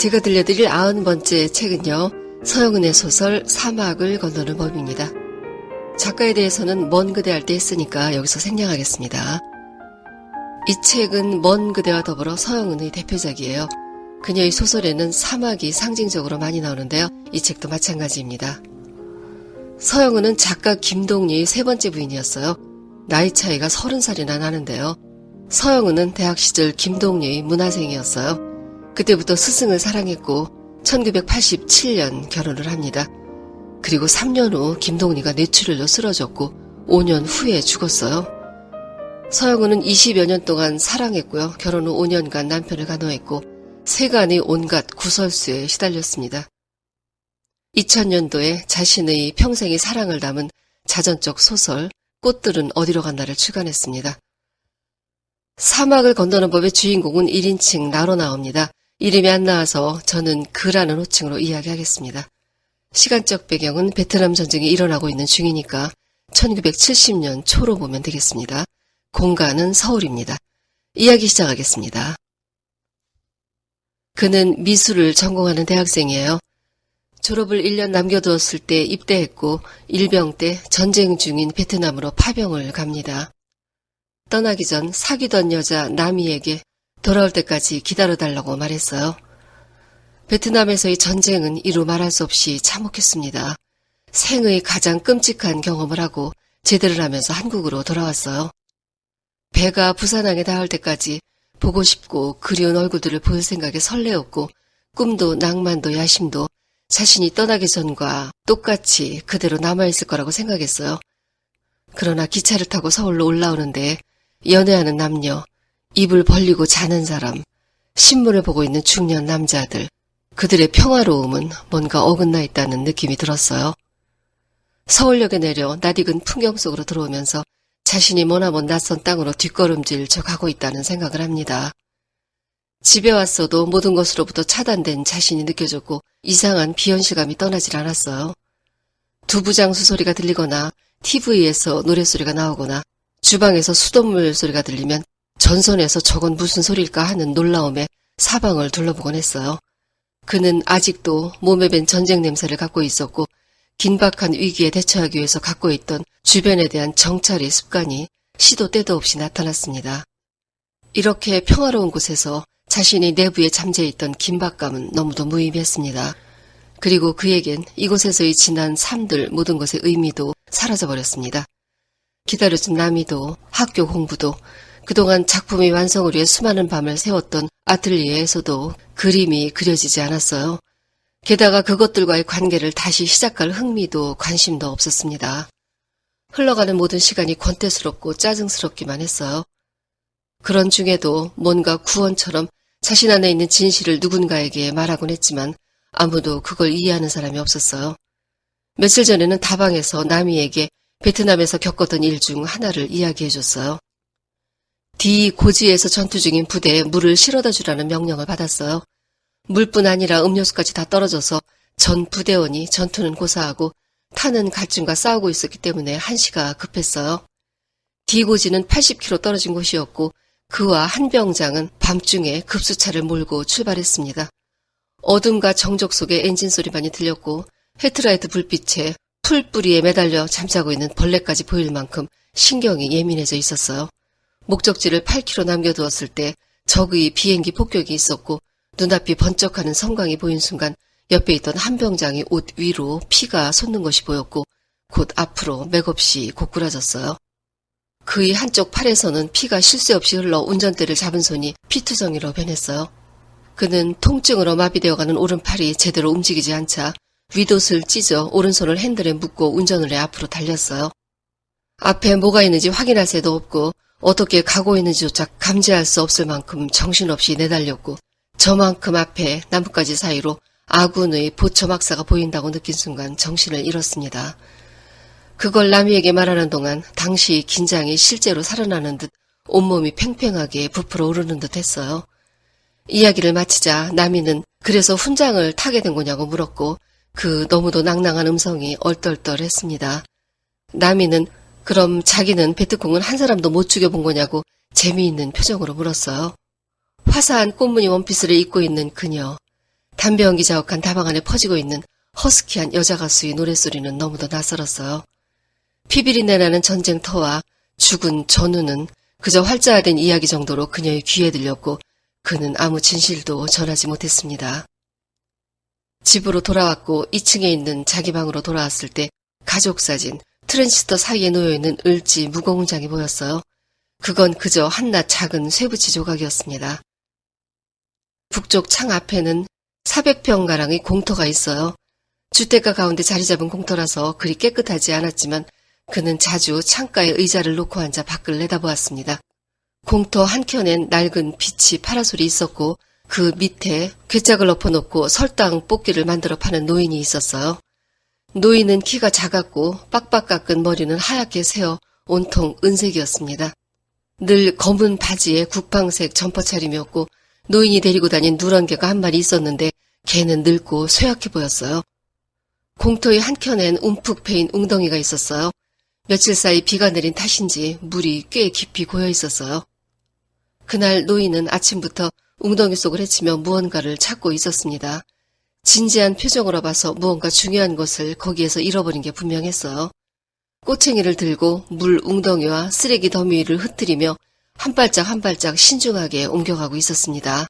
제가 들려드릴 아흔 번째 책은요, 서영은의 소설 사막을 건너는 법입니다. 작가에 대해서는 먼 그대 할 때 했으니까 여기서 생략하겠습니다. 이 책은 먼 그대와 더불어 서영은의 대표작이에요. 그녀의 소설에는 사막이 상징적으로 많이 나오는데요. 이 책도 마찬가지입니다. 서영은은 작가 김동리의 세 번째 부인이었어요. 나이 차이가 서른 살이나 나는데요. 서영은은 대학 시절 김동리의 문화생이었어요. 그때부터 스승을 사랑했고 1987년 결혼을 합니다. 그리고 3년 후 김동리가 뇌출혈로 쓰러졌고 5년 후에 죽었어요. 서영은은 20여 년 동안 사랑했고요. 결혼 후 5년간 남편을 간호했고 세간의 온갖 구설수에 시달렸습니다. 2000년도에 자신의 평생의 사랑을 담은 자전적 소설 꽃들은 어디로 간다를 출간했습니다. 사막을 건너는 법의 주인공은 1인칭 나로 나옵니다. 이름이 안 나와서 저는 그라는 호칭으로 이야기하겠습니다. 시간적 배경은 베트남 전쟁이 일어나고 있는 중이니까 1970년 초로 보면 되겠습니다. 공간은 서울입니다. 이야기 시작하겠습니다. 그는 미술을 전공하는 대학생이에요. 졸업을 1년 남겨두었을 때 입대했고 일병 때 전쟁 중인 베트남으로 파병을 갑니다. 떠나기 전 사귀던 여자 나미에게 돌아올 때까지 기다려달라고 말했어요. 베트남에서의 전쟁은 이루 말할 수 없이 참혹했습니다. 생의 가장 끔찍한 경험을 하고 제대를 하면서 한국으로 돌아왔어요. 배가 부산항에 닿을 때까지 보고 싶고 그리운 얼굴들을 볼 생각에 설레었고 꿈도 낭만도 야심도 자신이 떠나기 전과 똑같이 그대로 남아있을 거라고 생각했어요. 그러나 기차를 타고 서울로 올라오는데 연애하는 남녀, 입을 벌리고 자는 사람, 신문을 보고 있는 중년 남자들, 그들의 평화로움은 뭔가 어긋나 있다는 느낌이 들었어요. 서울역에 내려 낯익은 풍경 속으로 들어오면서 자신이 머나먼 낯선 땅으로 뒷걸음질 쳐 가고 있다는 생각을 합니다. 집에 왔어도 모든 것으로부터 차단된 자신이 느껴졌고 이상한 비현실감이 떠나질 않았어요. 두부장수 소리가 들리거나 TV에서 노랫소리가 나오거나 주방에서 수돗물 소리가 들리면 전선에서 저건 무슨 소리일까 하는 놀라움에 사방을 둘러보곤 했어요. 그는 아직도 몸에 밴 전쟁 냄새를 갖고 있었고 긴박한 위기에 대처하기 위해서 갖고 있던 주변에 대한 정찰의 습관이 시도 때도 없이 나타났습니다. 이렇게 평화로운 곳에서 자신이 내부에 잠재 있던 긴박감은 너무도 무의미했습니다. 그리고 그에겐 이곳에서의 지난 삶들 모든 것의 의미도 사라져버렸습니다. 기다려준 나미도 학교 공부도 그동안 작품의 완성을 위해 수많은 밤을 세웠던 아틀리에에서도 그림이 그려지지 않았어요. 게다가 그것들과의 관계를 다시 시작할 흥미도 관심도 없었습니다. 흘러가는 모든 시간이 권태스럽고 짜증스럽기만 했어요. 그런 중에도 뭔가 구원처럼 자신 안에 있는 진실을 누군가에게 말하곤 했지만 아무도 그걸 이해하는 사람이 없었어요. 며칠 전에는 다방에서 나미에게 베트남에서 겪었던 일 중 하나를 이야기해줬어요. D 고지에서 전투 중인 부대에 물을 실어다 주라는 명령을 받았어요. 물뿐 아니라 음료수까지 다 떨어져서 전 부대원이 전투는 고사하고 타는 갈증과 싸우고 있었기 때문에 한시가 급했어요. D 고지는 80km 떨어진 곳이었고 그와 한 병장은 밤중에 급수차를 몰고 출발했습니다. 어둠과 정적 속에 엔진 소리만이 들렸고 헤트라이트 불빛에 풀뿌리에 매달려 잠자고 있는 벌레까지 보일 만큼 신경이 예민해져 있었어요. 목적지를 8km 남겨두었을 때 적의 비행기 폭격이 있었고 눈앞이 번쩍하는 성광이 보인 순간 옆에 있던 한 병장이 옷 위로 피가 솟는 것이 보였고 곧 앞으로 맥없이 고꾸라졌어요. 그의 한쪽 팔에서는 피가 쉴새 없이 흘러 운전대를 잡은 손이 피투성이로 변했어요. 그는 통증으로 마비되어가는 오른팔이 제대로 움직이지 않자 윗옷을 찢어 오른손을 핸들에 묶고 운전을 해 앞으로 달렸어요. 앞에 뭐가 있는지 확인할 새도 없고 어떻게 가고 있는지조차 감지할 수 없을 만큼 정신없이 내달렸고 저만큼 앞에 나뭇가지 사이로 아군의 보초막사가 보인다고 느낀 순간 정신을 잃었습니다. 그걸 남이에게 말하는 동안 당시 긴장이 실제로 살아나는 듯 온몸이 팽팽하게 부풀어 오르는 듯 했어요. 이야기를 마치자 나미는 그래서 훈장을 타게 된 거냐고 물었고 그 너무도 낭낭한 음성이 얼떨떨했습니다. 나미는 그럼 자기는 베트콩은 한 사람도 못 죽여본 거냐고 재미있는 표정으로 물었어요. 화사한 꽃무늬 원피스를 입고 있는 그녀. 담배 연기 자욱한 다방 안에 퍼지고 있는 허스키한 여자 가수의 노랫소리는 너무도 낯설었어요. 피비린내 나는 전쟁터와 죽은 전우는 그저 활자화된 이야기 정도로 그녀의 귀에 들렸고 그는 아무 진실도 전하지 못했습니다. 집으로 돌아왔고 2층에 있는 자기 방으로 돌아왔을 때 가족 사진, 트랜시스터 사이에 놓여있는 을지 무공훈장이 보였어요. 그건 그저 한낱 작은 쇠붙이 조각이었습니다. 북쪽 창 앞에는 400평가량의 공터가 있어요. 주택가 가운데 자리 잡은 공터라서 그리 깨끗하지 않았지만 그는 자주 창가에 의자를 놓고 앉아 밖을 내다보았습니다. 공터 한켠엔 낡은 빛이 파라솔이 있었고 그 밑에 괴짝을 엎어놓고 설당 뽑기를 만들어 파는 노인이 있었어요. 노인은 키가 작았고 빡빡 깎은 머리는 하얗게 새어 온통 은색이었습니다. 늘 검은 바지에 국방색 점퍼 차림이었고 노인이 데리고 다닌 누런 개가 한 마리 있었는데 개는 늙고 쇠약해 보였어요. 공터의 한켠엔 움푹 패인 웅덩이가 있었어요. 며칠 사이 비가 내린 탓인지 물이 꽤 깊이 고여 있었어요. 그날 노인은 아침부터 웅덩이 속을 헤치며 무언가를 찾고 있었습니다. 진지한 표정으로 봐서 무언가 중요한 것을 거기에서 잃어버린 게 분명했어요. 꼬챙이를 들고 물 웅덩이와 쓰레기 더미 위를 흩트리며 한 발짝 한 발짝 신중하게 옮겨가고 있었습니다.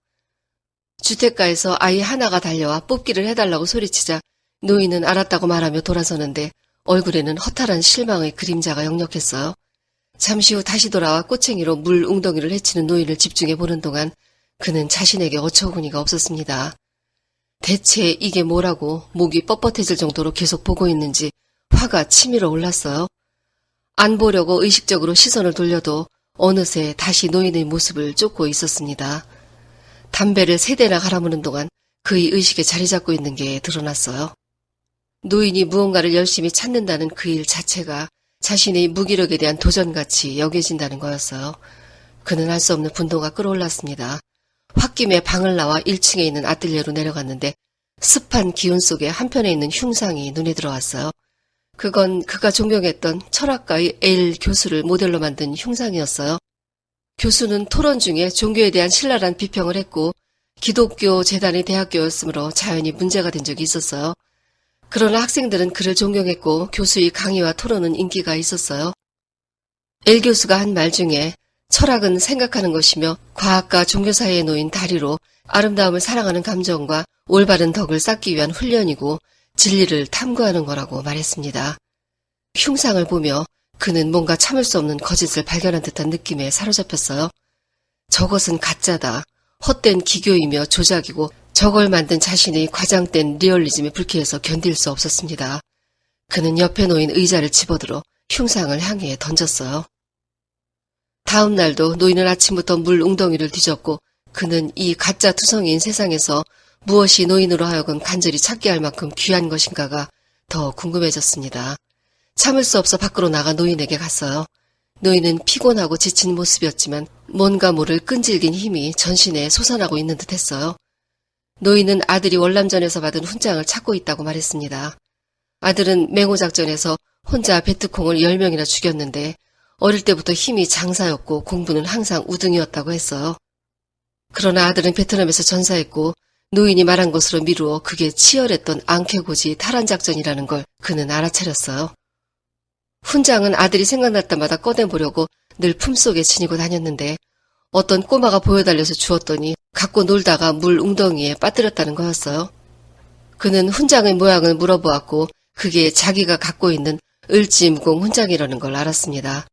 주택가에서 아이 하나가 달려와 뽑기를 해달라고 소리치자 노인은 알았다고 말하며 돌아서는데 얼굴에는 허탈한 실망의 그림자가 역력했어요. 잠시 후 다시 돌아와 꼬챙이로 물 웅덩이를 헤치는 노인을 집중해 보는 동안 그는 자신에게 어처구니가 없었습니다. 대체 이게 뭐라고 목이 뻣뻣해질 정도로 계속 보고 있는지 화가 치밀어 올랐어요. 안 보려고 의식적으로 시선을 돌려도 어느새 다시 노인의 모습을 쫓고 있었습니다. 담배를 세 대나 갈아무는 동안 그의 의식에 자리 잡고 있는 게 드러났어요. 노인이 무언가를 열심히 찾는다는 그 일 자체가 자신의 무기력에 대한 도전같이 여겨진다는 거였어요. 그는 알 수 없는 분노가 끌어올랐습니다. 홧김에 방을 나와 1층에 있는 아뜰리에로 내려갔는데 습한 기운 속에 한편에 있는 흉상이 눈에 들어왔어요. 그건 그가 존경했던 철학가의 에일 교수를 모델로 만든 흉상이었어요. 교수는 토론 중에 종교에 대한 신랄한 비평을 했고 기독교 재단의 대학교였으므로 자연히 문제가 된 적이 있었어요. 그러나 학생들은 그를 존경했고 교수의 강의와 토론은 인기가 있었어요. 엘 교수가 한 말 중에 철학은 생각하는 것이며 과학과 종교 사이에 놓인 다리로 아름다움을 사랑하는 감정과 올바른 덕을 쌓기 위한 훈련이고 진리를 탐구하는 거라고 말했습니다. 흉상을 보며 그는 뭔가 참을 수 없는 거짓을 발견한 듯한 느낌에 사로잡혔어요. 저것은 가짜다. 헛된 기교이며 조작이고 저걸 만든 자신의 과장된 리얼리즘에 불쾌해서 견딜 수 없었습니다. 그는 옆에 놓인 의자를 집어들어 흉상을 향해 던졌어요. 다음 날도 노인은 아침부터 물 웅덩이를 뒤졌고 그는 이 가짜 투성이인 세상에서 무엇이 노인으로 하여금 간절히 찾게 할 만큼 귀한 것인가가 더 궁금해졌습니다. 참을 수 없어 밖으로 나가 노인에게 갔어요. 노인은 피곤하고 지친 모습이었지만 뭔가 모를 끈질긴 힘이 전신에 솟아나고 있는 듯 했어요. 노인은 아들이 월남전에서 받은 훈장을 찾고 있다고 말했습니다. 아들은 맹호작전에서 혼자 베트콩을 10명이나 죽였는데 어릴 때부터 힘이 장사였고 공부는 항상 우등이었다고 했어요. 그러나 아들은 베트남에서 전사했고 노인이 말한 것으로 미루어 그게 치열했던 앙케고지 탈환 작전이라는 걸 그는 알아차렸어요. 훈장은 아들이 생각날 때마다 꺼내보려고 늘 품속에 지니고 다녔는데 어떤 꼬마가 보여달려서 주었더니 갖고 놀다가 물 웅덩이에 빠뜨렸다는 거였어요. 그는 훈장의 모양을 물어보았고 그게 자기가 갖고 있는 을지무공 훈장이라는 걸 알았습니다.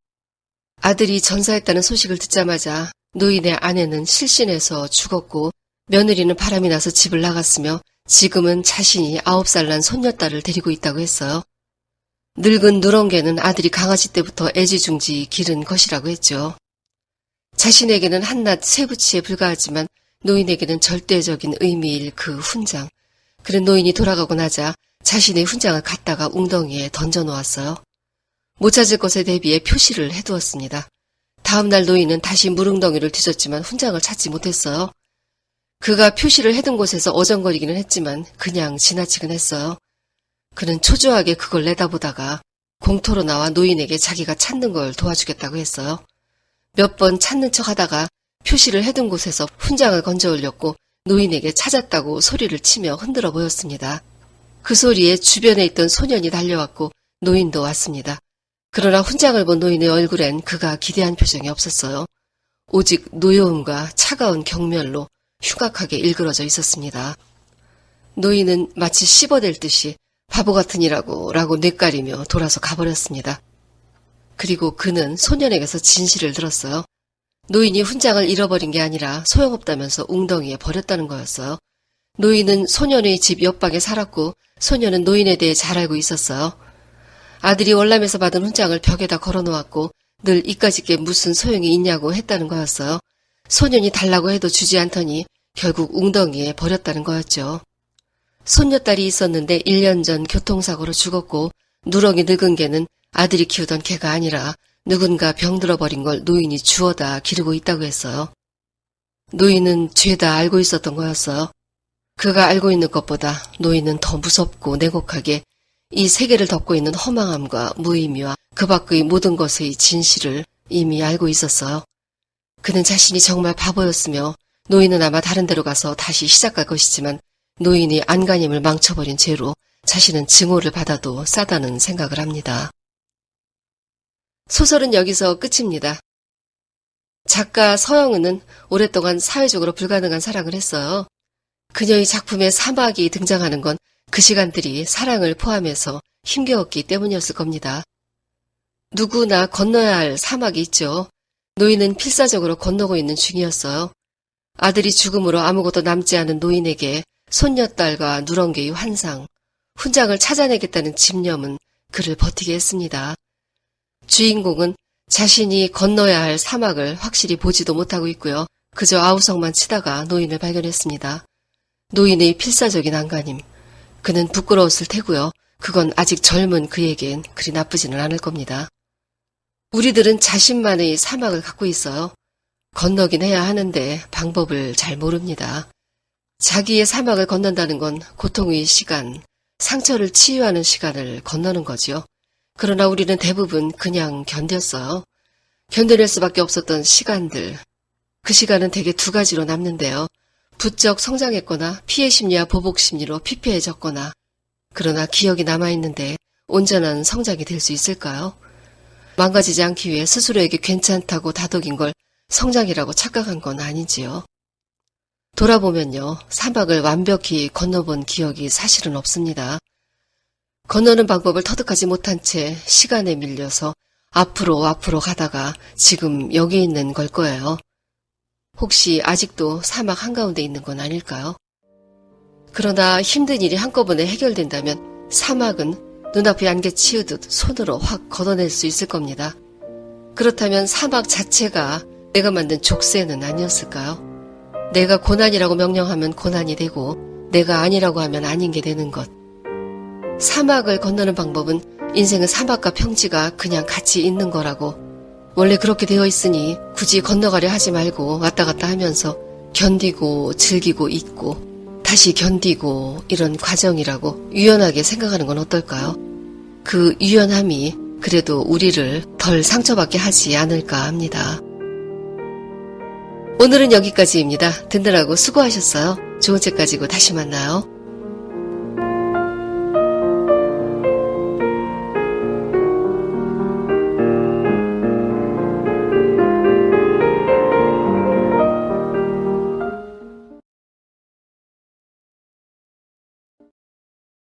아들이 전사했다는 소식을 듣자마자 노인의 아내는 실신해서 죽었고 며느리는 바람이 나서 집을 나갔으며 지금은 자신이 아홉 살 난 손녀딸을 데리고 있다고 했어요. 늙은 누렁개는 아들이 강아지 때부터 애지중지 기른 것이라고 했죠. 자신에게는 한낱 쇠붙이에 불과하지만 노인에게는 절대적인 의미일 그 훈장. 그런 노인이 돌아가고 나자 자신의 훈장을 갖다가 웅덩이에 던져 놓았어요. 못 찾을 것에 대비해 표시를 해두었습니다. 다음날 노인은 다시 물웅덩이를 뒤졌지만 훈장을 찾지 못했어요. 그가 표시를 해둔 곳에서 어정거리기는 했지만 그냥 지나치긴 했어요. 그는 초조하게 그걸 내다보다가 공터로 나와 노인에게 자기가 찾는 걸 도와주겠다고 했어요. 몇 번 찾는 척 하다가 표시를 해둔 곳에서 훈장을 건져 올렸고 노인에게 찾았다고 소리를 치며 흔들어 보였습니다. 그 소리에 주변에 있던 소년이 달려왔고 노인도 왔습니다. 그러나 훈장을 본 노인의 얼굴엔 그가 기대한 표정이 없었어요. 오직 노여움과 차가운 경멸로 흉악하게 일그러져 있었습니다. 노인은 마치 씹어댈 듯이 바보 같으니라고 라고 뇌까리며 돌아서 가버렸습니다. 그리고 그는 소년에게서 진실을 들었어요. 노인이 훈장을 잃어버린 게 아니라 소용없다면서 웅덩이에 버렸다는 거였어요. 노인은 소년의 집 옆방에 살았고 소년은 노인에 대해 잘 알고 있었어요. 아들이 월남에서 받은 훈장을 벽에다 걸어놓았고 늘 이까짓게 무슨 소용이 있냐고 했다는 거였어요. 소년이 달라고 해도 주지 않더니 결국 웅덩이에 버렸다는 거였죠. 손녀딸이 있었는데 1년 전 교통사고로 죽었고 누렁이 늙은 개는 아들이 키우던 개가 아니라 누군가 병들어 버린 걸 노인이 주워다 기르고 있다고 했어요. 노인은 죄다 알고 있었던 거였어요. 그가 알고 있는 것보다 노인은 더 무섭고 냉혹하게 이 세계를 덮고 있는 허망함과 무의미와 그 밖의 모든 것의 진실을 이미 알고 있었어요. 그는 자신이 정말 바보였으며 노인은 아마 다른 데로 가서 다시 시작할 것이지만 노인이 안간힘을 망쳐버린 죄로 자신은 증오를 받아도 싸다는 생각을 합니다. 소설은 여기서 끝입니다. 작가 서영은은 오랫동안 사회적으로 불가능한 사랑을 했어요. 그녀의 작품에 사막이 등장하는 건 그 시간들이 사랑을 포함해서 힘겨웠기 때문이었을 겁니다. 누구나 건너야 할 사막이 있죠. 노인은 필사적으로 건너고 있는 중이었어요. 아들이 죽음으로 아무것도 남지 않은 노인에게 손녀딸과 누렁개의 환상, 훈장을 찾아내겠다는 집념은 그를 버티게 했습니다. 주인공은 자신이 건너야 할 사막을 확실히 보지도 못하고 있고요. 그저 아우성만 치다가 노인을 발견했습니다. 노인의 필사적인 안간힘. 그는 부끄러웠을 테고요. 그건 아직 젊은 그에겐 그리 나쁘지는 않을 겁니다. 우리들은 자신만의 사막을 갖고 있어요. 건너긴 해야 하는데 방법을 잘 모릅니다. 자기의 사막을 건넌다는 건 고통의 시간, 상처를 치유하는 시간을 건너는 거지요. 그러나 우리는 대부분 그냥 견뎠어요. 견뎌낼 수밖에 없었던 시간들. 그 시간은 대개 두 가지로 남는데요. 부쩍 성장했거나 피해 심리와 보복 심리로 피폐해졌거나 그러나 기억이 남아있는데 온전한 성장이 될 수 있을까요? 망가지지 않기 위해 스스로에게 괜찮다고 다독인 걸 성장이라고 착각한 건 아니지요. 돌아보면요, 사막을 완벽히 건너본 기억이 사실은 없습니다. 건너는 방법을 터득하지 못한 채 시간에 밀려서 앞으로 앞으로 가다가 지금 여기 있는 걸 거예요. 혹시 아직도 사막 한가운데 있는 건 아닐까요? 그러나 힘든 일이 한꺼번에 해결된다면 사막은 눈앞에 안개 치우듯 손으로 확 걷어낼 수 있을 겁니다. 그렇다면 사막 자체가 내가 만든 족쇄는 아니었을까요? 내가 고난이라고 명령하면 고난이 되고 내가 아니라고 하면 아닌 게 되는 것. 사막을 건너는 방법은 인생은 사막과 평지가 그냥 같이 있는 거라고 원래 그렇게 되어 있으니 굳이 건너가려 하지 말고 왔다 갔다 하면서 견디고 즐기고 있고 다시 견디고 이런 과정이라고 유연하게 생각하는 건 어떨까요? 그 유연함이 그래도 우리를 덜 상처받게 하지 않을까 합니다. 오늘은 여기까지입니다. 듣느라고 수고하셨어요. 좋은 책 가지고 다시 만나요.